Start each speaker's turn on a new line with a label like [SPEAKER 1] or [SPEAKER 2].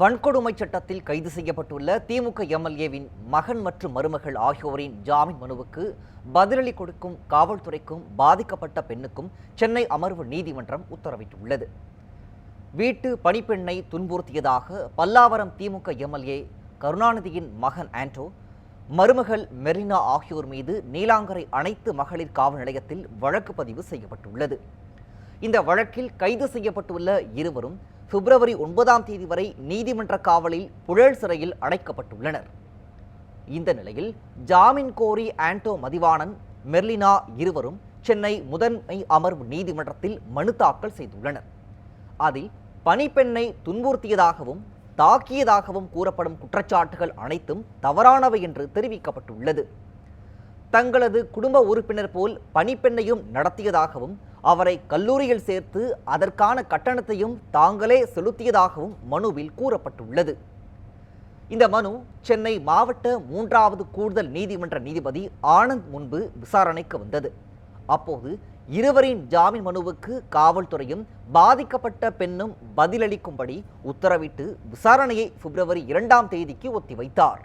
[SPEAKER 1] வன்கொடுமை சட்டத்தில் கைது செய்யப்பட்டுள்ள திமுக எம்எல்ஏவின் மகன் மற்றும் மருமகள் ஆகியோரின் ஜாமீன் மனுவுக்கு பதிலளி கொடுக்கும் காவல்துறைக்கும் பாதிக்கப்பட்ட பெண்ணுக்கும் சென்னை அமர்வு நீதிமன்றம் உத்தரவிட்டுள்ளது. வீட்டு பணிப்பெண்ணை துன்புறுத்தியதாக பல்லாவரம் திமுக எம்எல்ஏ கருணாநிதியின் மகன் ஆண்டோ மருமகள் மெரினா ஆகியோர் மீது நீலாங்கரை அனைத்து மகளிர் காவல் நிலையத்தில் வழக்கு பதிவு செய்யப்பட்டுள்ளது. இந்த வழக்கில் கைது செய்யப்பட்டுள்ள இருவரும் பிப்ரவரி ஒன்பதாம் தேதி வரை நீதிமன்ற காவலில் புழல் சிறையில் அடைக்கப்பட்டுள்ளனர். இந்த நிலையில் ஜாமீன் கோரி ஆண்டோ மதிவாணன் மெர்லினா இருவரும் சென்னை முதன்மை அமர்வு நீதிமன்றத்தில் மனு தாக்கல் செய்துள்ளனர். அதில் பணிப்பெண்ணை துன்புறுத்தியதாகவும் தாக்கியதாகவும் கூறப்படும் குற்றச்சாட்டுகள் அனைத்தும் தவறானவை என்று தெரிவிக்கப்பட்டுள்ளது. தங்களது குடும்ப உறுப்பினர் போல் பணிப்பெண்ணையும் நடத்தியதாகவும் அவரை கல்லூரியில் சேர்த்து அதற்கான கட்டணத்தையும் தாங்களே செலுத்தியதாகவும் மனுவில் கூறப்பட்டுள்ளது. இந்த மனு சென்னை மாவட்ட மூன்றாவது கூடுதல் நீதிமன்ற நீதிபதி ஆனந்த் முன்பு விசாரணைக்கு வந்தது. அப்போது இருவரின் ஜாமீன் மனுவுக்கு காவல்துறையும் பாதிக்கப்பட்ட பெண்ணும் பதிலளிக்கும்படி உத்தரவிட்டு விசாரணையை பிப்ரவரி இரண்டாம் தேதிக்கு ஒத்திவைத்தார்.